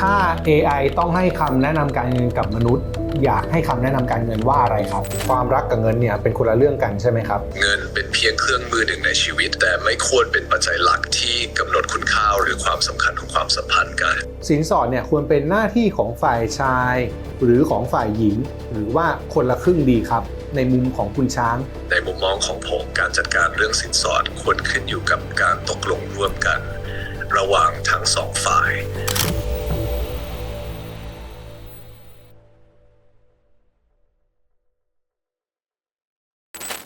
ถ้า AI ต้องให้คำแนะนำการเงินกับมนุษย์ อยากให้คำแนะนำการเงินว่าอะไรครับ ความรักกับเงินเนี่ยเป็นคนละเรื่องกันใช่ไหมครับ เงินเป็นเพียงเครื่องมือหนึ่งในชีวิต แต่ไม่ควรเป็นปัจจัยหลักที่กำหนดคุณค่าหรือความสำคัญของความสัมพันธ์กัน สินสอดเนี่ยควรเป็นหน้าที่ของฝ่ายชาย หรือของฝ่ายหญิง หรือว่าคนละครึ่งดีครับในมุมของคุณช้าง ในมุมมองของผมการจัดการเรื่องสินสอดควรขึ้นอยู่กับการตกลงร่วมกัน ระหว่างทั้งสองฝ่าย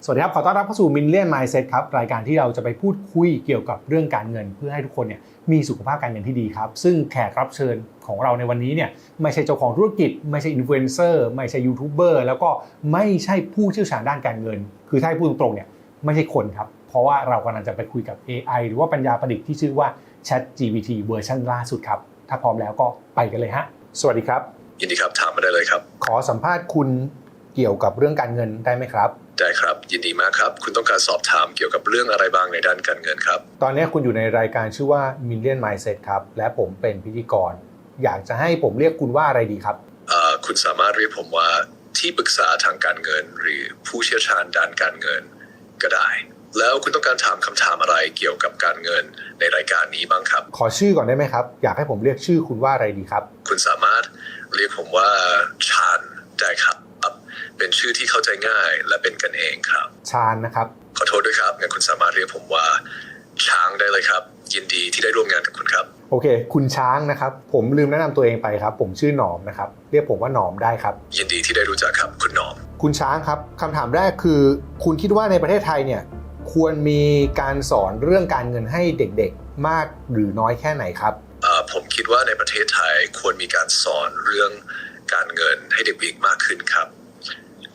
สวัสดีครับ ขอต้อนรับเข้าสู่ Million Mindset ครับ รายการที่เราจะไปพูดคุยเกี่ยวกับเรื่องการเงิน เพื่อให้ทุกคนเนี่ยมีสุขภาพการเงินที่ดีครับ ซึ่งแขกรับเชิญของเราในวันนี้เนี่ยไม่ใช่เจ้าของธุรกิจ ไม่ใช่อินฟลูเอนเซอร์ไม่ใช่ยูทูบเบอร์แล้วก็ไม่ใช่ผู้เชี่ยวชาญด้านการเงิน คือถ้าให้พูดตรงๆเนี่ยไม่ใช่คนครับ เพราะว่าเรากำลังจะไปคุยกับ AI หรือว่าปัญญาประดิษฐ์ที่ชื่อว่า Chat GPT เวอร์ชันล่าสุดครับถ้าพร้อมแล้วก็ไปกันเลยฮะสวัสดีครับยินดีครับถามมาได้เลยครับ ขอสัมภาษณ์คุณ เกี่ยวกับเรื่องการเงินได้ไหมครับได้ครับยินดีมากครับ คุณต้องการสอบถามเกี่ยวกับเรื่องอะไรบ้างในด้านการเงินครับ ตอนนี้คุณอยู่ในรายการชื่อว่า Million Mindset ครับ และผมเป็นพิธีกร อยากจะให้ผมเรียกคุณว่าอะไรดีครับเอ่อคุณสามารถเรียกผมว่าที่ปรึกษาทางการเงิน หรือผู้เชี่ยวชาญด้านการเงินก็ได้ แล้วคุณต้องการถามคำถามอะไรเกี่ยวกับการเงินในรายการนี้บ้างครับ ขอชื่อก่อนได้ไหมครับ อยากให้ผมเรียกชื่อคุณว่าอะไรดีครับ คุณสามารถเรียกผมว่าชาญได้ครับ เป็นชื่อที่เข้าใจง่ายและเป็นกันเองครับชาญนะครับ ขอโทษด้วยครับงั้นคุณสามารถเรียกผมว่าช้างได้เลยครับ ยินดีที่ได้ร่วมงานกับคุณครับ โอเค คุณช้างนะครับ ผมลืมแนะนำตัวเองไปครับ ผมชื่อหนอมนะครับ เรียกผมว่าหนอมได้ครับ ยินดีที่ได้รู้จักครับคุณหนอม คุณช้างครับคำถามแรกคือ คุณคิดว่าในประเทศไทยเนี่ยควรมีการสอนเรื่องการเงินให้เด็กๆ มากหรือน้อยแค่ไหนครับ เอ่อผมคิดว่าในประเทศไทยควรมีการสอนเรื่องการเงินให้เด็กๆมากขึ้นครับ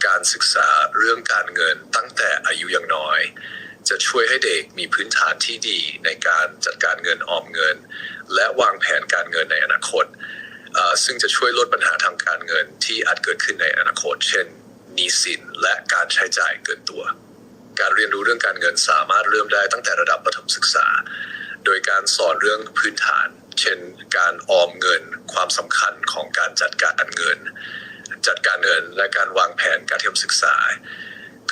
การศึกษาเรื่องการเงินตั้งแต่อายุยังน้อย จะช่วยให้เด็กมีพื้นฐานที่ดีในการจัดการเงินออมเงิน และวางแผนการเงินในอนาคต ซึ่งจะช่วยลดปัญหาทางการเงินที่อาจเกิดขึ้นในอนาคต เช่นหนี้สินและการใช้จ่ายเกินตัว การเรียนรู้เรื่องการเงินสามารถเริ่มได้ตั้งแต่ระดับประถมศึกษา โดยการสอนเรื่องพื้นฐาน เช่น การออมเงิน ความสำคัญของการจัดการเงิน จัดการเงินและการวางแผนการเทียมศึกษา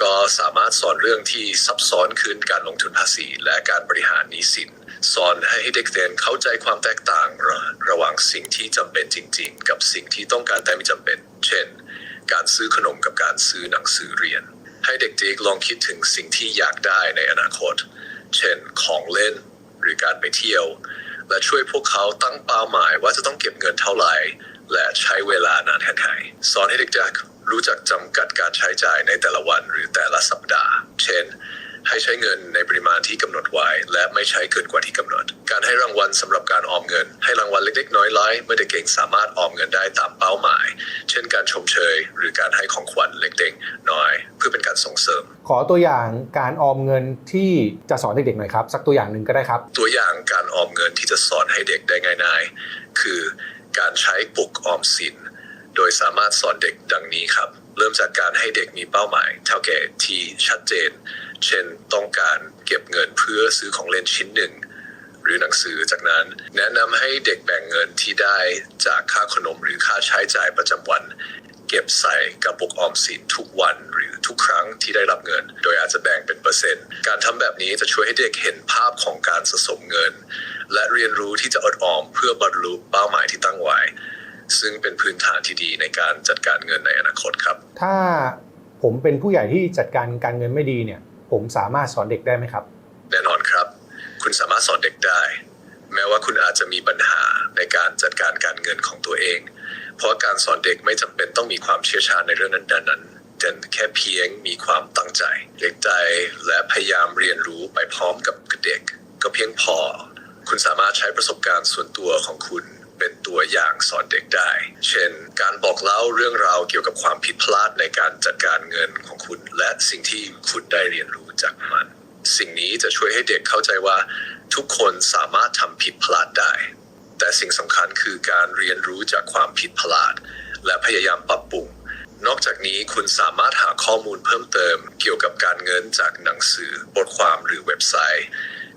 ก็สามารถสอนเรื่องที่ซับซ้อนขึ้นการลงทุนภาษี และการบริหารหนี้สิน สอนให้เด็กเรียนเข้าใจความแตกต่าง ระระหว่างสิ่งที่จำเป็นจริง ๆ กับสิ่งที่ต้องการแต่ไม่จำเป็น เช่น การซื้อขนมกับการซื้อหนังสือเรียน ให้เด็กๆลองคิดถึงสิ่งที่อยากได้ในอนาคต เช่น ของเล่นหรือการไปเที่ยว และช่วยพวกเขาตั้งเป้าหมายว่าจะต้องเก็บเงินเท่าไหร่ และใช้เวลานานแค่ไหนสอนให้เด็กๆรู้จักจำกัดการใช้จ่ายในแต่ละวันหรือแต่ละสัปดาห์ เช่น ให้ใช้เงินในปริมาณที่กำหนดไว้ และไม่ใช้เกินกว่าที่กำหนด การให้รางวัลสำหรับการออมเงิน ให้รางวัลเล็กๆ น้อยๆเมื่อเด็กเก่งสามารถออมเงินได้ตามเป้าหมาย เช่น การชมเชย หรือการให้ของขวัญเล็กๆ น้อย เพื่อเป็นการส่งเสริม ขอตัวอย่างการออมเงินที่จะสอนเด็กๆหน่อยครับสักตัวอย่างหนึ่งก็ได้ครับ ตัวอย่างการออมเงินที่จะสอนให้เด็กได้ง่ายๆคือ การใช้ปลุกออมสิน โดยสามารถสอนเด็กดังนี้ครับ เริ่มจากการให้เด็กมีเป้าหมายเท่าแก่ที่ชัดเจน เช่นต้องการเก็บเงินเพื่อซื้อของเล่นชิ้นหนึ่ง หรือหนังสือจากนั้น แนะนำให้เด็กแบ่งเงินที่ได้จากค่าขนมหรือค่าใช้จ่ายประจำวันเก็บใส่กระปุกออมสินทุกวันหรือทุกครั้งที่ได้รับเงิน โดยอาจจะแบ่งเป็นเปอร์เซ็นต์ การทำแบบนี้จะช่วยให้เด็กเห็นภาพของการสะสมเงิน และเรียนรู้ที่จะอดออมเพื่อบรรลุเป้าหมายที่ตั้งไว้ ซึ่งเป็นพื้นฐานที่ดีในการจัดการเงินในอนาคตครับ ถ้าผมเป็นผู้ใหญ่ที่จัดการการเงินไม่ดีเนี่ย ผมสามารถสอนเด็กได้ไหมครับ แน่นอนครับ คุณสามารถสอนเด็กได้ แม้ว่าคุณอาจจะมีปัญหาในการจัดการการเงินของตัวเอง เพราะการสอนเด็กไม่จำเป็นต้องมีความเชี่ยวชาญในเรื่องนั้นๆนั้นแต่แค่เพียงมีความตั้งใจเล็กใจและพยายามเรียนรู้ไปพร้อมกับเด็ก ก็เพียงพอ คุณสามารถใช้ประสบการณ์ส่วนตัวของคุณเป็นตัวอย่างสอนเด็กได้ เช่น การบอกเล่าเรื่องราวเกี่ยวกับความผิดพลาดในการจัดการเงินของคุณ และสิ่งที่คุณได้เรียนรู้จากมัน สิ่งนี้จะช่วยให้เด็กเข้าใจว่าทุกคนสามารถทำผิดพลาดได้ แต่สิ่งสำคัญคือการเรียนรู้จากความผิดพลาด และพยายามปรับปรุง นอกจากนี้คุณสามารถหาข้อมูลเพิ่มเติม เกี่ยวกับการเงินจากหนังสือบทความหรือเว็บไซต์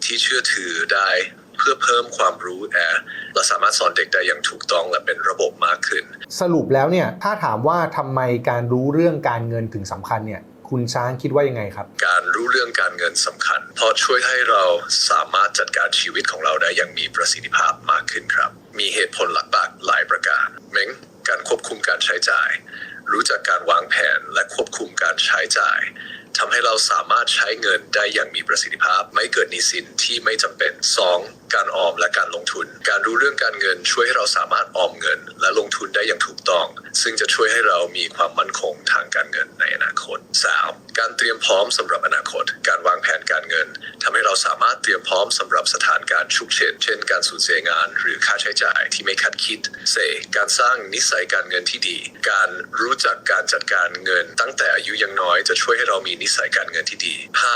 ที่เชื่อถือได้ เพื่อเพิ่มความรู้แอร์และสามารถสอนเด็กได้อย่างถูกต้องและเป็นระบบมากขึ้น สรุปแล้วเนี่ยถ้าถามว่าทำไมการรู้เรื่องการเงินถึงสำคัญเนี่ยคุณช้างคิดว่ายังไงครับ การรู้เรื่องการเงินสำคัญ เพราะช่วยให้เราสามารถจัดการชีวิตของเราได้อย่างมีประสิทธิภาพมากขึ้นครับ มีเหตุผลหลักๆหลายประการเม้งการควบคุมการใช้จ่าย รู้จักการวางแผนและควบคุมการใช้จ่าย ทำให้เราสามารถใช้เงินได้อย่างมีประสิทธิภาพ ไม่เกิดหนี้สินที่ไม่จำเป็น 2. การออมและการลงทุน การรู้เรื่องการเงินช่วยให้เราสามารถออมเงิน และลงทุนได้อย่างถูกต้อง ซึ่งจะช่วยให้เรามีความมั่นคงทางการเงินในอนาคต 3. การเตรียมพร้อมสำหรับอนาคต การวางแผนการเงินทำให้เราสามารถเตรียมพร้อมสำหรับสถานการณ์ฉุกเฉินเช่นการสูญเสียงาน หรือค่าใช้จ่ายที่ไม่คาดคิด 4. การสร้างนิสัยการเงินที่ดี การรู้จักการจัดการเงิน ตั้งแต่อายุยังน้อยจะช่วยให้เรามีนิสัยการเงินที่ดี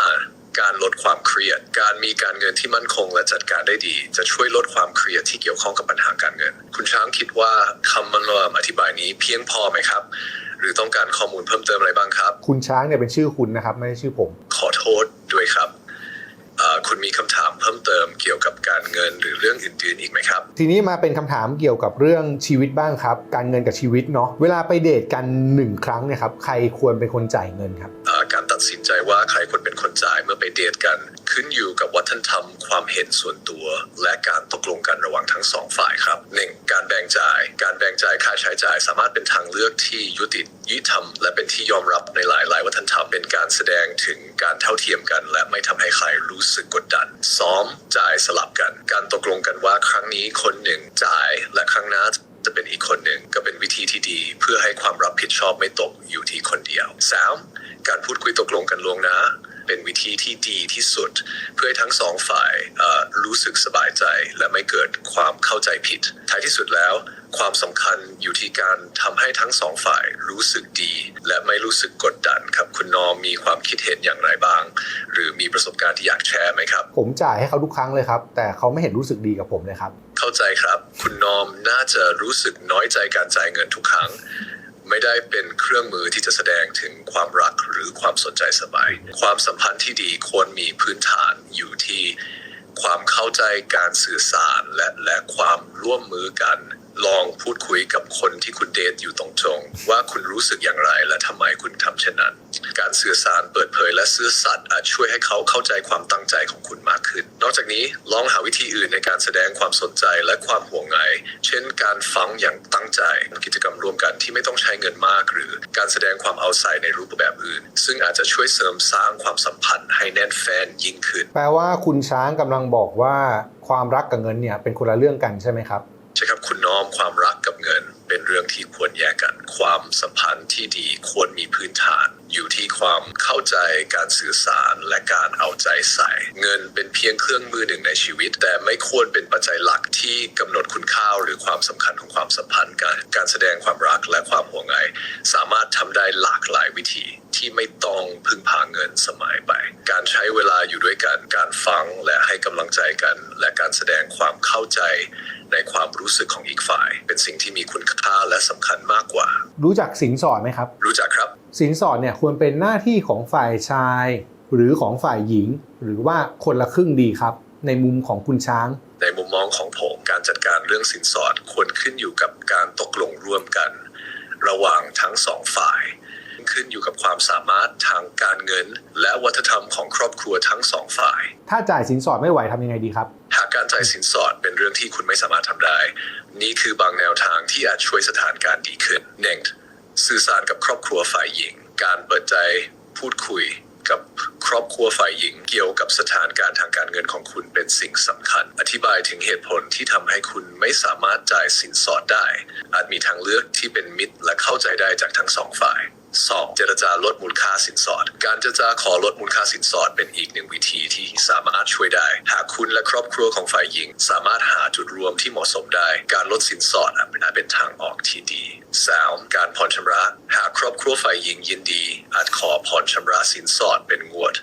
5. การลดความเครียด การมีการเงินที่มั่นคงและจัดการได้ดี จะช่วยลดความเครียดที่เกี่ยวข้องกับปัญหาการเงิน คุณช้างคิดว่าคำมันรวมอธิบายนี้เพียงพอไหมครับ หรือต้องการข้อมูลเพิ่มเติมอะไรบ้างครับ คุณช้างเนี่ยเป็นชื่อคุณนะครับ ไม่ใช่ชื่อผม ขอโทษด้วยครับเอ่อคุณมีคำถามเพิ่มเติมเกี่ยวกับการเงินหรือเรื่องอื่นๆอีกไหมครับ ทีนี้มาเป็นคำถามเกี่ยวกับเรื่องชีวิตบ้างครับ การเงินกับชีวิตเนาะเวลาไปเดทกันหนึ่งครั้งเนี่ยครับใครควรเป็นคนจ่ายเงินครับ จ่ายเมื่อไปเดทกัน ขึ้นอยู่กับวัฒนธรรมความเห็นส่วนตัว และการตกลงกันระหว่างทั้งสองฝ่ายครับ 1. การแบ่งจ่าย การแบ่งจ่ายค่าใช้จ่ายสามารถเป็นทางเลือกที่ยุติยุติธรรม และเป็นที่ยอมรับในหลาย ๆ วัฒนธรรมเป็นการแสดงถึงการเท่าเทียมกัน และไม่ทำให้ใครรู้สึกกดดัน 2. จ่ายสลับกัน การตกลงกันว่าครั้งนี้คนหนึ่งจ่ายและครั้งหน้าจะเป็นอีกคนหนึ่งก็เป็นวิธีที่ดี เพื่อให้ความรับผิดชอบไม่ตกอยู่ที่คนเดียว 3. การพูดคุยตกลงกันล่วงหน้า เป็นวิธีที่ดีที่สุด เพื่อให้ทั้งสองฝ่ายเอ่อรู้สึกสบายใจ และไม่เกิดความเข้าใจผิด ท้ายที่สุดแล้ว ความสำคัญอยู่ที่การทำให้ทั้งสองฝ่ายรู้สึกดี และไม่รู้สึกกดดันครับ คุณนอมมีความคิดเห็นอย่างไรบ้าง หรือมีประสบการณ์ที่อยากแชร์ไหมครับ ผมจ่ายให้เขาทุกครั้งเลยครับ แต่เขาไม่เห็นรู้สึกดีกับผมเลยครับ เข้าใจครับ คุณนอมน่าจะรู้สึกน้อยใจการจ่ายเงินทุกครั้ง ไม่ได้เป็นเครื่องมือที่จะแสดงถึงความรักหรือความสนใจสบาย ความสัมพันธ์ที่ดีควรมีพื้นฐานอยู่ที่ความเข้าใจการสื่อสารและและความร่วมมือกัน ลองพูดคุยกับคนที่คุณเดทอยู่ตรงๆว่าคุณรู้สึกอย่างไรและทำไมคุณทำเช่นนั้น การสื่อสารเปิดเผยและซื่อสัตย์อาจช่วยให้เขาเข้าใจความตั้งใจของคุณมากขึ้น นอกจากนี้ลองหาวิธีอื่นในการแสดงความสนใจและความห่วงใยเช่น การฟังอย่างตั้งใจ กิจกรรมร่วมกันที่ไม่ต้องใช้เงินมาก หรือการแสดงความเอาใจในรูปแบบอื่น ซึ่งอาจจะช่วยเสริมสร้างความสัมพันธ์ให้แน่นแฟนยิ่งขึ้น แปลว่าคุณช้างกำลังบอกว่าความรักกับเงินเนี่ยเป็นคนละเรื่องกันใช่ไหมครับ ใช่ครับคุณน้อมความรักกับเงิน เป็นเรื่องที่ควรแยกกัน ความสัมพันธ์ที่ดีควรมีพื้นฐาน อยู่ที่ความเข้าใจการสื่อสารและการเอาใจใส่ เงินเป็นเพียงเครื่องมือหนึ่งในชีวิต แต่ไม่ควรเป็นปัจจัยหลักที่กำหนดคุณค่าหรือความสำคัญของความสัมพันธ์การการแสดงความรักและความห่วงใยสามารถทำได้หลากหลายวิธีที่ไม่ต้องพึ่งพาเงินสมัยไป การใช้เวลาอยู่ด้วยกัน การฟังและให้กำลังใจกัน และการแสดงความเข้าใจ ในความรู้สึกของอีกฝ่าย เป็นสิ่งที่มีคุณค่าและสำคัญมากกว่า รู้จักสินสอดไหมครับ รู้จักครับ สินสอดเนี่ยควรเป็นหน้าที่ของฝ่ายชาย หรือของฝ่ายหญิง หรือว่าคนละครึ่งดีครับ ในมุมของคุณช้าง ในมุมมองของผมการจัดการเรื่องสินสอดควรขึ้นอยู่กับการตกลงร่วมกัน ระหว่างทั้งสองฝ่าย ขึ้นอยู่กับความสามารถทางการเงิน และวัฒนธรรมของครอบครัวทั้งสองฝ่าย ถ้าจ่ายสินสอดไม่ไหวทำยังไงดีครับ หากการจ่ายสินสอดเป็นเรื่องที่คุณไม่สามารถทำได้ นี่คือบางแนวทางที่อาจช่วยสถานการณ์ดีขึ้นหนึ่งสื่อสารกับครอบครัวฝ่ายหญิง การเปิดใจพูดคุยกับครอบครัวฝ่ายหญิงเกี่ยวกับสถานการณ์ทางการเงินของคุณเป็นสิ่งสำคัญ อธิบายถึงเหตุผลที่ทำให้คุณไม่สามารถจ่ายสินสอดได้ อาจมีทางเลือกที่เป็นมิตรและเข้าใจได้จากทั้งสองฝ่าย 2. เจรจาลดมูลค่าสินสอด การเจรจาขอลดมูลค่าสินสอดเป็นอีกหนึ่งวิธีที่สามารถช่วยได้ หากคุณและครอบครัวของฝ่ายหญิง สามารถหาจุดรวมที่เหมาะสมได้ การลดสินสอดอาจเป็นทางออกที่ดี 3. การผ่อนชำระ หากครอบครัวฝ่ายหญิงยินดี อาจขอผ่อนชำระสินสอดเป็นงวด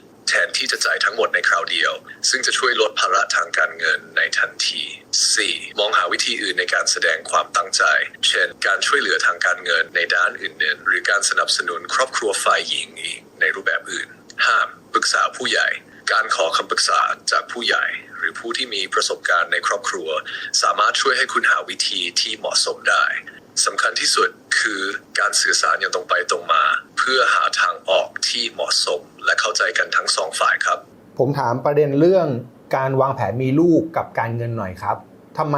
ที่จะจ่ายทั้งหมดในคราวเดียว ซึ่งจะช่วยลดภาระทางการเงินในทันที 4. มองหาวิธีอื่นในการแสดงความตั้งใจ เช่น การช่วยเหลือทางการเงินในด้านอื่นๆ หรือการสนับสนุนครอบครัวฝ่ายหญิงอีกในรูปแบบอื่น 5. ปรึกษาผู้ใหญ่ การขอคำปรึกษาจากผู้ใหญ่ หรือผู้ที่มีประสบการณ์ในครอบครัว สามารถช่วยให้คุณหาวิธีที่เหมาะสมได้สำคัญที่สุดคือการสื่อสารอย่างตรงไปตรงมา เพื่อหาทางออกที่เหมาะสม และเข้าใจกันทั้งสองฝ่ายครับ ผมถามประเด็นเรื่องการวางแผนมีลูกกับการเงินหน่อยครับทำไม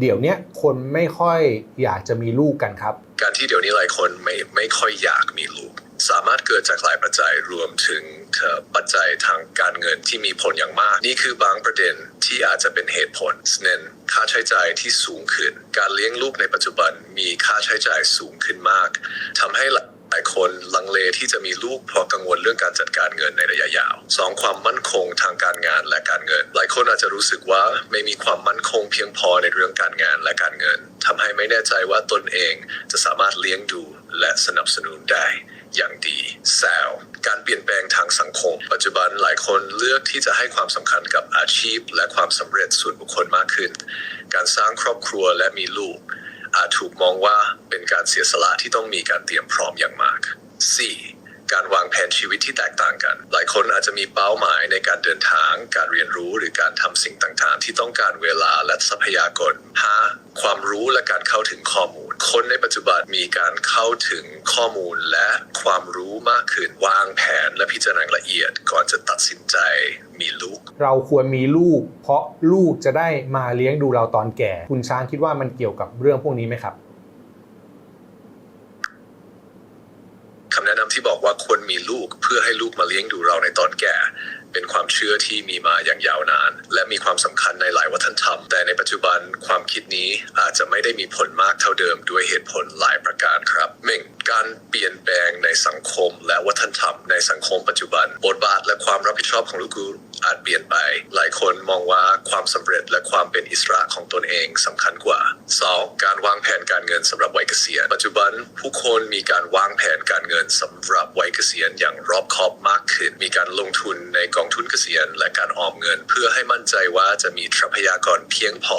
เดี๋ยวเนี้ยคนไม่ค่อยอยากจะมีลูกกันครับ การที่เดี๋ยวนี้หลายคนไม่ไม่ค่อยอยากมีลูก สามารถเกิดจากหลายปัจจัยรวมถึงเอ่อปัจจัยทางการเงินที่มีผลอย่างมาก นี่คือบางประเด็นที่อาจจะเป็นเหตุผลเน้นค่าใช้จ่ายที่สูงขึ้น การเลี้ยงลูกในปัจจุบันมีค่าใช้จ่ายสูงขึ้นมากทำให้หลายายคนลังเลที่จะมีลูกเพราะกังวลเรื่องการจัดการเงินในระยะยาวสองความมั่นคงทางการงานและการเงิน หลายคนอาจจะรู้สึกว่าไม่มีความมั่นคงเพียงพอในเรื่องการงานและการเงินทำให้ไม่แน่ใจว่าตนเองจะสามารถเลี้ยงดูและสนับสนุนได้อย่างดีแซวการเปลี่ยนแปลงทางสังคม ปัจจุบันหลายคนเลือกที่จะให้ความสำคัญกับอาชีพ และความสำเร็จส่วนบุคคลมากขึ้น การสร้างครอบครัวและมีลูก อาจถูกมองว่าเป็น การเสียสละที่ต้องมีการเตรียมพร้อมอย่างมาก 4. การวางแผนชีวิตที่แตกต่างกัน หลายคนอาจจะมีเป้าหมายในการเดินทาง การเรียนรู้หรือการทำสิ่งต่างๆ ที่ต้องการเวลาและทรัพยากรหาความรู้และการเข้าถึงข้อมูล คนในปัจจุบันมีการเข้าถึงข้อมูลและความรู้มากขึ้นวางแผนและพิจารณาละเอียด ก่อนจะตัดสินใจมีลูก เราควรมีลูก เพราะลูกจะได้มาเลี้ยงดูเราตอนแก่ คุณช้างคิดว่ามันเกี่ยวกับเรื่องพวกนี้ไหมครับ คำแนะนำที่บอกว่าควรมีลูกเพื่อให้ลูกมาเลี้ยงดูเราในตอนแก่ เป็นความเชื่อที่มีมาอย่างยาวนาน และมีความสำคัญในหลายวัฒนธรรม แต่ในปัจจุบันความคิดนี้อาจจะไม่ได้มีผลมากเท่าเดิมด้วยเหตุผลหลายประการครับหนึ่งการเปลี่ยนแปลงในสังคมและวัฒนธรรมในสังคมปัจจุบันบทบาทและความรับผิดชอบของลูกกู อาจเปลี่ยนไป หลายคนมองว่าความสำเร็จและความเป็นอิสระของตนเองสำคัญกว่า 2. การวางแผนการเงินสำหรับวัยเกษียณ ปัจจุบันผู้คนมีการวางแผนการเงินสำหรับวัยเกษียณอย่างรอบคอบมากขึ้น มีการลงทุนในกองทุนเกษียณ และการออมเงิน เพื่อให้มั่นใจว่าจะมีทรัพยากรเพียงพอ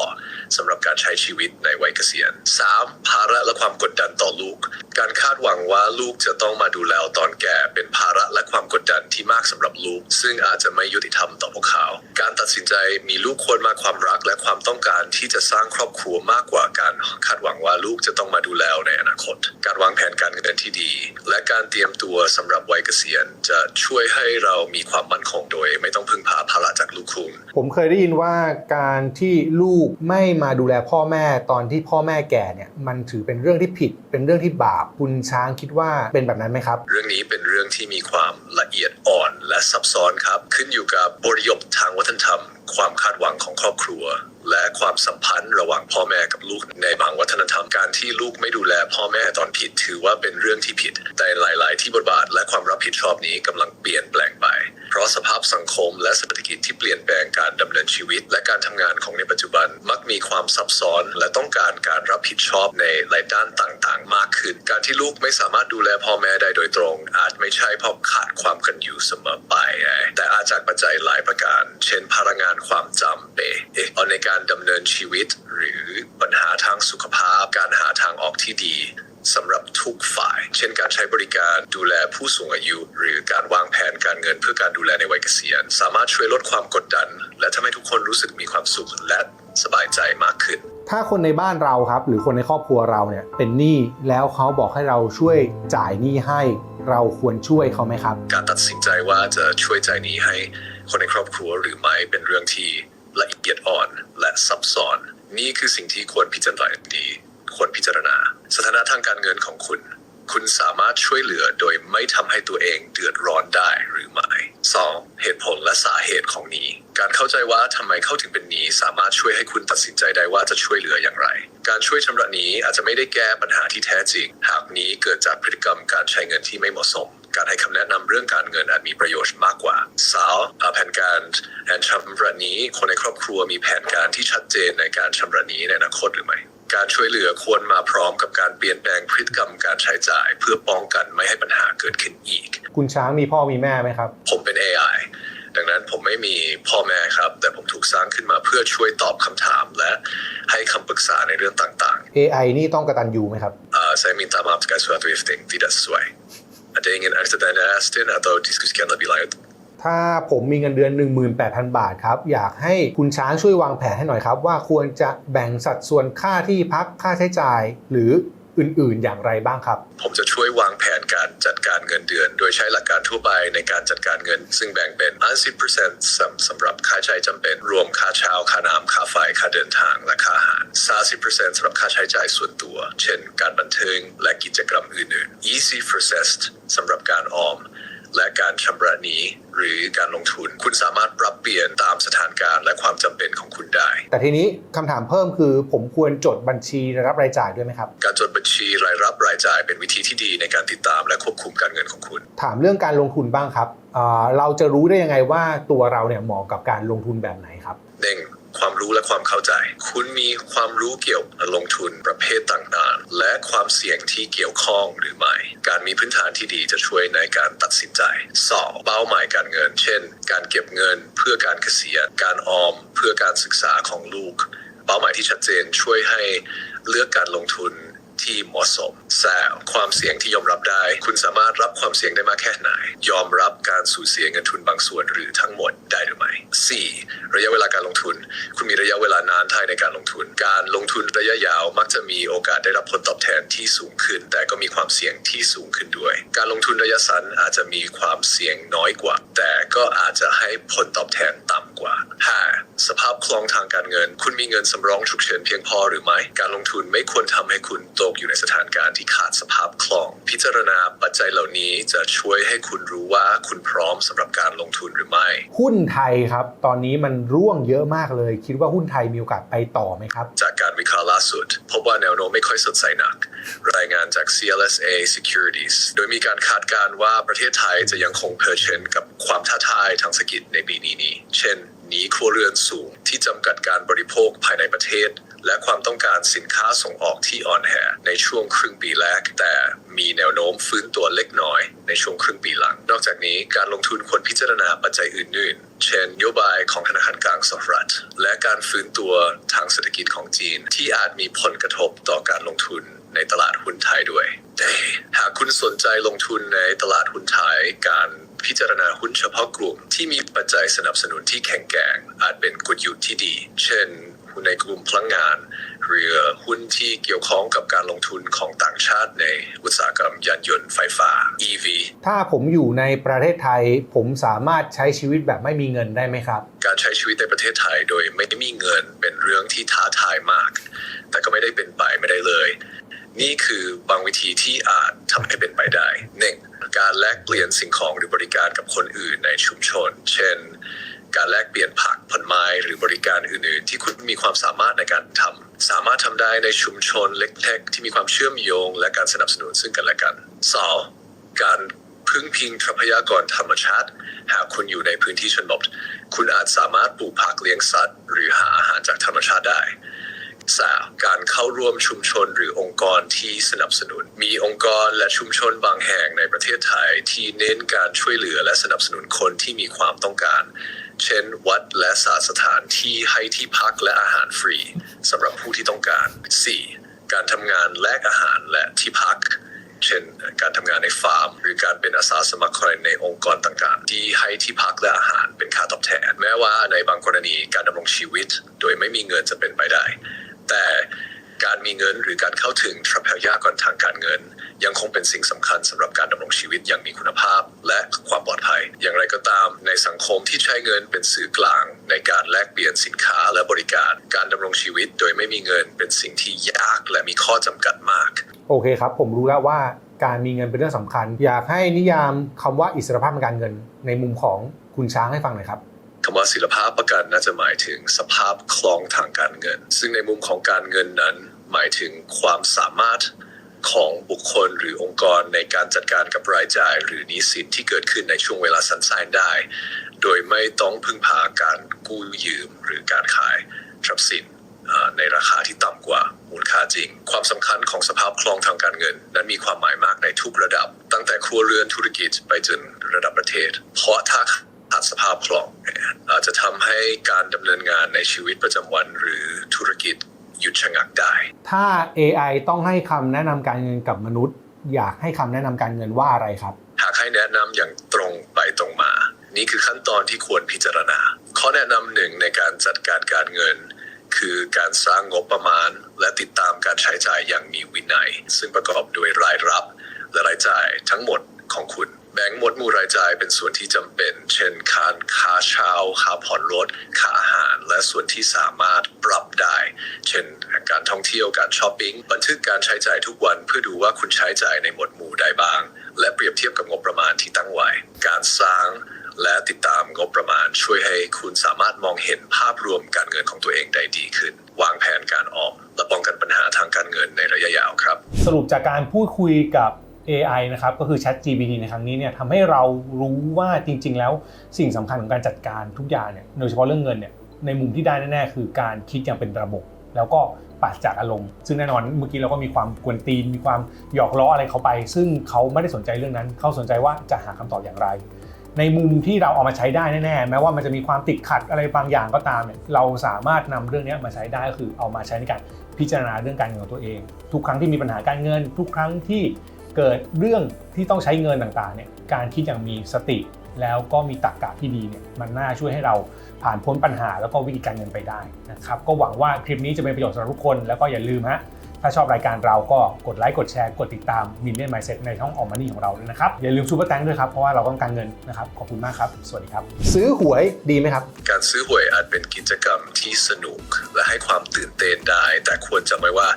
สำหรับการใช้ชีวิตในวัยเกษียณ 3. ภาระและความกดดันต่อลูก การคาดหวังว่าลูกจะต้องมาดูแลตอนแก่เป็นภาระและความกดดันที่มากสำหรับลูก ซึ่งอาจจะไม่ยุติธรรมต่อพวกเขา การตัดสินใจมีลูกควรมาความรักและความต้องการที่จะสร้างครอบครัวมากกว่าการคาดหวังว่าลูกจะต้องมาดูแลในอนาคต การวางแผนการเงินที่ดี และการเตรียมตัวสำหรับวัยเกษียณ จะช่วยให้เรามีความมั่นคงโดย ไม่ต้องพึ่งพาภาระจากลูกคุณผมเคยได้ยินว่าการที่ลูกไม่มาดูแลพ่อแม่ตอนที่พ่อแม่แก่เนี่ยมันถือเป็นเรื่องที่ผิด เป็นเรื่องที่บาปคุณช้างคิดว่าเป็นแบบนั้นไหมครับ เรื่องนี้เป็นเรื่องที่มีความละเอียดอ่อนและซับซ้อนครับ ขึ้นอยู่กับบริยบทางวัฒนธรรม ความคาดหวังของครอบครัว และความสัมพันธ์ระหว่างพ่อแม่กับลูกในบางวัฒนธรรมการที่ลูกไม่ดูแลพ่อแม่ตอนผิดถือว่าเป็นเรื่องที่ผิด แต่หลาย ๆ ที่บทบาทและความรับผิดชอบนี้กำลังเปลี่ยนแปลงไป ราะสภาพสังคม และเศรษฐกิจที่เปลี่ยนแปลงการดำเนินชีวิต และการทำงานของในปัจจุบันมักมีความซับซ้อน และต้องการการรับผิดชอบในหลายด้านต่างๆ มากขึ้น การที่ลูกไม่สามารถดูแลพ่อแม่ได้โดยตรง อาจไม่ใช่เพราะขาดความกันอยู่เสมอไป แต่อาจจากปัจจัยหลายประการ เช่น พลังงานความจำเป็นเอาในการดำเนินชีวิต หรือปัญหาทางสุขภาพ การหาทางออกที่ดี สำหรับทุกฝ่าย เช่นการใช้บริการดูแลผู้สูงอายุ หรือการวางแผนการเงินเพื่อการดูแลในวัยเกษียณ สามารถช่วยลดความกดดัน และทำให้ทุกคนรู้สึกมีความสุขและสบายใจมากขึ้น ถ้าคนในบ้านเราครับ หรือคนในครอบครัวเราเนี่ยเป็นหนี้แล้วเขาบอกให้เราช่วยจ่ายหนี้ให้ เราควรช่วยเขาไหมครับ การตัดสินใจว่าจะช่วยใจายหนี้ให้คนในครอบครัวหรือไม่เป็นเรื่องที่ละเอียดอ่อนและซับซ้อน นี่คือสิ่งที่ควรพิจารณาดี ควรพิจารณา สถานะทางการเงินของคุณ คุณสามารถช่วยเหลือโดยไม่ทำให้ตัวเองเดือดร้อนได้หรือไม่ 2. เหตุผลและสาเหตุของหนี้การเข้าใจว่าทำไมเข้าถึงเป็นหนี้สามารถช่วยให้คุณตัดสินใจได้ว่าจะช่วยเหลืออย่างไร การช่วยชำระหนี้อาจจะไม่ได้แก้ปัญหาที่แท้จริง หากหนี้เกิดจากพฤติกรรมการใช้เงินที่ไม่เหมาะสม การให้คำแนะนำเรื่องการเงินอาจมีประโยชน์มากกว่าสาวแผนการแอนชำระหนี้คนในครอบครัวมีแผนการที่ชัดเจนในการชำระหนี้ในอนาคตหรือไม่ การช่วยเหลือควรมาพร้อมกับการเปลี่ยนแปลงพฤติกรรมการใช้จ่าย เพื่อป้องกันไม่ให้ปัญหาเกิดขึ้นอีก คุณช้างมีพ่อมีแม่ไหมครับ ผมเป็น AI ดังนั้นผมไม่มีพ่อแม่ครับ แต่ผมถูกสร้างขึ้นมาเพื่อช่วยตอบคำถามและให้คำปรึกษาในเรื่องต่าง AI นี่ต้องกระตันยูไหมครับๆ Uh, saya minta maaf jika suatu lifting tidak sesuai. Ada yang ingin Anda tanyakan atau diskusikan lebih lanjut? ถ้าผมมีเงินเดือน 18,000 บาทครับ อยากให้คุณช้างช่วยวางแผนให้หน่อยครับ ว่าควรจะแบ่งสัดส่วนค่าที่พักค่าใช้จ่าย หรืออื่นๆ อย่างไรบ้างครับ ผมจะช่วยวางแผนการจัดการเงินเดือน โดยใช้หลักการทั่วไปในการจัดการเงิน ซึ่งแบ่งเป็น 50%สำสำหรับค่าใช้จำเป็น รวมค่าเช่าค่าน้ำค่าไฟค่าเดินทางและค่าอาหาร 30%สำหรับค่าใช้จ่ายส่วนตัว เช่น การบันเทิงและกิจกรรมอื่นๆ 20%สำหรับการออม และการชำระหนี้หรือการลงทุน คุณสามารถปรับเปลี่ยนตามสถานการณ์และความจำเป็นของคุณได้ แต่ทีนี้คำถามเพิ่มคือ ผมควรจดบัญชีรายรับรายจ่ายด้วยไหมครับ การจดบัญชีรายรับรายจ่ายเป็นวิธีที่ดีในการติดตามและควบคุมการเงินของคุณ ถามเรื่องการลงทุนบ้างครับอ่าเราจะรู้ได้ยังไงว่าตัวเราเนี่ยเหมาะกับการลงทุนแบบไหนครับหนึ่ง ความรู้และความเข้าใจ คุณมีความรู้เกี่ยวกับลงทุนประเภทต่างๆ และความเสี่ยงที่เกี่ยวข้องหรือไม่ การมีพื้นฐานที่ดีจะช่วยในการตัดสินใจ 2. เป้าหมายการเงิน เช่น การเก็บเงินเพื่อการเกษียณ การออม เพื่อการศึกษาของลูก เป้าหมายที่ชัดเจนช่วยให้เลือกการลงทุน ที่เหมาะสมแซวความเสี่ยงที่ยอมรับได้ คุณสามารถรับความเสี่ยงได้มากแค่ไหน ยอมรับการสูญเสียเงินทุนบางส่วนหรือทั้งหมดได้หรือไม่ 4. ระยะเวลาการลงทุน คุณมีระยะเวลานานเท่าในการลงทุน การลงทุนระยะยาวมักจะมีโอกาสได้รับผลตอบแทนที่สูงขึ้น แต่ก็มีความเสี่ยงที่สูงขึ้นด้วย การลงทุนระยะสั้นอาจจะมีความเสี่ยงน้อยกว่า แต่ก็อาจจะให้ผลตอบแทนต่ำ กว่า 5. สภาพคล่องทางการเงิน คุณมีเงินสำรองฉุกเฉินเพียงพอหรือไม่ การลงทุนไม่ควรทำให้คุณตกอยู่ในสถานการณ์ที่ขาดสภาพคล่อง พิจารณาปัจจัยเหล่านี้จะช่วยให้คุณรู้ว่าคุณพร้อมสำหรับการลงทุนหรือไม่ หุ้นไทยครับ ตอนนี้มันร่วงเยอะมากเลย คิดว่าหุ้นไทยมีโอกาสไปต่อไหมครับ จากการวิเคราะห์ล่าสุด พบว่าแนวโน้มไม่ค่อยสดใสนัก รายงานจาก CLSA Securities โดยมีการคาดการณ์ว่าประเทศไทยจะยังคงเผชิญกับความท้าทายทางเศรษฐกิจในปีนี้นี้ เช่นหนี้ครัวเรือนสูงที่จำกัดการบริโภคภายในประเทศ และความต้องการสินค้าส่งออกที่อ่อนแอในช่วงครึ่งปีแรก แต่มีแนวโน้มฟื้นตัวเล็กน้อยในช่วงครึ่งปีหลัง นอกจากนี้การลงทุนควรพิจารณาปัจจัยอื่นๆ เช่นนโยบายของธนาคารกลางสหรัฐ และการฟื้นตัวทางเศรษฐกิจของจีน ที่อาจมีผลกระทบต่อการลงทุน ในตลาดหุ้นไทยด้วยแต่หากคุณสนใจลงทุนในตลาดหุ้นไทยการพิจารณาหุ้นเฉพาะกลุ่มที่มีปัจจัยสนับสนุนที่แข็งแกร่งอาจเป็นกลยุทธ์ที่ดี เช่นหุ้นในกลุ่มพลังงาน หรือหุ้นที่เกี่ยวข้องกับการลงทุนของต่างชาติในอุตสาหกรรมยานยนต์ไฟฟ้า EV ถ้าผมอยู่ในประเทศไทย ผมสามารถใช้ชีวิตแบบไม่มีเงินได้ไหมครับ การใช้ชีวิตในประเทศไทยโดยไม่มีเงินเป็นเรื่องที่ท้าทายมาก แต่ก็ไม่ได้เป็นไปไม่ได้เลย นี่คือบางวิธีที่อาจทำให้เป็นไปได้หนึ่งการแลกเปลี่ยนสิ่งของหรือบริการกับคนอื่นในชุมชน เช่น การแลกเปลี่ยนผักผลไม้หรือบริการอื่น ๆ ที่คุณมีความสามารถในการทำสามารถทำได้ในชุมชนเล็ก ๆ ที่มีความเชื่อมโยง และการสนับสนุนซึ่งกันและกันสองการพึ่งพิงทรัพยากรธรรมชาติ หากคุณอยู่ในพื้นที่ชนบท คุณอาจสามารถปลูกผักเลี้ยงสัตว์ หรือหาอาหารจากธรรมชาติได้ สามการเข้าร่วมชุมชนหรือองค์กรที่สนับสนุน มีองค์กรและชุมชนบางแห่งในประเทศไทยที่เน้นการช่วยเหลือและสนับสนุนคนที่มีความต้องการ เช่น วัดและศาสถานที่ให้ที่พักและอาหารฟรีสำหรับผู้ที่ต้องการ 4. การทำงานแลกอาหารและที่พักเช่นการทำงานในฟาร์ม หรือการเป็นอาสาสมัครในองค์กรต่างๆ ที่ให้ที่พักและอาหารเป็นค่าตอบแทน แม้ว่าในบางกรณีการดำรงชีวิต โดยไม่มีเงินจะเป็นไปได้ แต่การมีเงินหรือการเข้าถึงทรัพยากรทางการเงิน ยังคงเป็นสิ่งสำคัญสำหรับการดำรงชีวิตอย่างมีคุณภาพ และความปลอดภัย อย่างไรก็ตาม ในสังคมที่ใช้เงินเป็นสื่อกลาง ในการแลกเปลี่ยนสินค้าและบริการ การดำรงชีวิตโดยไม่มีเงินเป็นสิ่งที่ยากและมีข้อจำกัดมาก โอเคครับ ผมรู้แล้วว่าการมีเงินเป็นเรื่องสำคัญ อยากให้นิยามคำว่าอิสรภาพทางการเงิน ในมุมของคุณช้างให้ฟังหน่อยครับ คำว่าศิลภาพประกันน่าจะหมายถึงสภาพคล่องทางการเงิน ซึ่งในมุมของการเงินนั้น หมายถึงความสามารถของบุคคลหรือองค์กรในการจัดการกับรายจ่าย หรือนี้สินที่เกิดขึ้นในช่วงเวลาสั้นๆได้ โดยไม่ต้องพึ่งพาการกู้ยืมหรือการขายทรัพย์สินในราคาที่ต่ำกว่ามูลค่าจริง ความสำคัญของสภาพคล่องทางการเงิน นั้นมีความหมายมากในทุกระดับ ตั้งแต่ครัวเรือนธุรกิจไปจนระดับประเทศ เพราะถ้า ขาดสภาพคล่องอาจจะทำให้การดำเนินงานในชีวิตประจำวันหรือธุรกิจหยุดชะงักได้ ถ้า AI ต้องให้คำแนะนำการเงินกับมนุษย์ อยากให้คำแนะนำการเงินว่าอะไรครับ หากให้แนะนำอย่างตรงไปตรงมา นี่คือขั้นตอนที่ควรพิจารณา ข้อแนะนำหนึ่งในการจัดการการเงิน คือการสร้างงบประมาณ และติดตามการใช้จ่ายอย่างมีวินัย ซึ่งประกอบด้วยรายรับและรายจ่ายทั้งหมดของคุณ แบ่งหมวดหมู่รายจ่ายเป็นส่วนที่จำเป็น เช่นค่าค่าเช่าค่าผ่อนรถค่าอาหาร และส่วนที่สามารถปรับได้ เช่น การท่องเที่ยวการช้อปปิ้งบันทึกการใช้จ่ายทุกวันเพื่อดูว่าคุณใช้จ่ายในหมวดหมู่ใดบ้าง และเปรียบเทียบกับงบประมาณที่ตั้งไว้ การสร้างและติดตามงบประมาณช่วยให้คุณสามารถมองเห็นภาพรวมการเงินของตัวเองได้ดีขึ้น วางแผนการออมและป้องกันปัญหาทางการเงินในระยะยาวครับ สรุปจากการพูดคุยกับ AI นะครับก็คือ Chat GPT ในครั้งนี้เนี่ยทำให้เรารู้ว่าจริง ๆ แล้วสิ่งสำคัญของการจัดการทุกอย่างเนี่ยโดยเฉพาะเรื่องเงินเนี่ยในมุมที่ได้แน่ๆคือการคิดอย่างเป็นระบบ แล้วก็ปราศจากอารมณ์ ซึ่งแน่นอนเมื่อกี้เราก็มีความกวนตีน มีความหยอกล้ออะไรเขาไป ซึ่งเขาไม่ได้สนใจเรื่องนั้น เขาสนใจว่าจะหาคำตอบอย่างไร ในมุมที่เราเอามาใช้ได้แน่ๆแม้ว่ามันจะมีความติดขัดอะไรบางอย่างก็ตามเนี่ยเราสามารถนำเรื่องนี้มาใช้ได้ก็คือเอามาใช้ในการพิจารณาเรื่องการเงินของตัวเอง ทุกครั้งที่มีปัญหาการเงิน ทุกครั้งที่ เกิดเรื่องที่ต้องใช้เงินต่างๆเนี่ยการคิดอย่างมีสติ แล้วก็มีตรรกะที่ดีเนี่ยมันน่าช่วยให้เราผ่านพ้นปัญหาแล้วก็วิธีการเงินไปได้นะครับก็หวังว่าคลิปนี้จะเป็นประโยชน์สำหรับทุกคน แล้วก็อย่าลืมฮะถ้าชอบรายการเราก็กดไลค์กดแชร์กดติดตามมินเนี่ยนไมเซ็ตในช่องออมมันนี่ของเราด้วยนะครับ อย่าลืมซูเปอร์แตงด้วยครับ เพราะว่าเราต้องการเงินนะครับ ขอบคุณมากครับ สวัสดีครับ ซื้อหวยดีไหมครับ การซื้อหวยอาจเป็นกิจกรรมที่สนุก และให้ความตื่นเต้นได้ แต่ควรจำไว้ว่า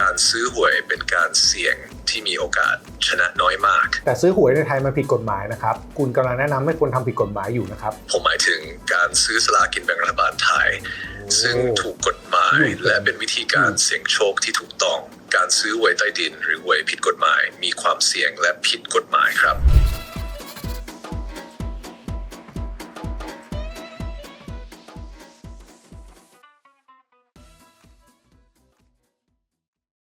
การซื้อหวยเป็นการเสี่ยง ที่มีโอกาสชนะน้อยมาก แต่ซื้อหวยในไทยมันผิดกฎหมายนะครับ คุณกำลังแนะนำไม่ควรทำผิดกฎหมายอยู่นะครับ ผมหมายถึงการซื้อสลากกินแบ่งรัฐบาลไทย ซึ่งถูกกฎหมายอืมและเป็นวิธีการเสี่ยงโชคที่ถูกต้อง การซื้อหวยใต้ดิน หรือหวยผิดกฎหมาย มีความเสี่ยงและผิดกฎหมายครับ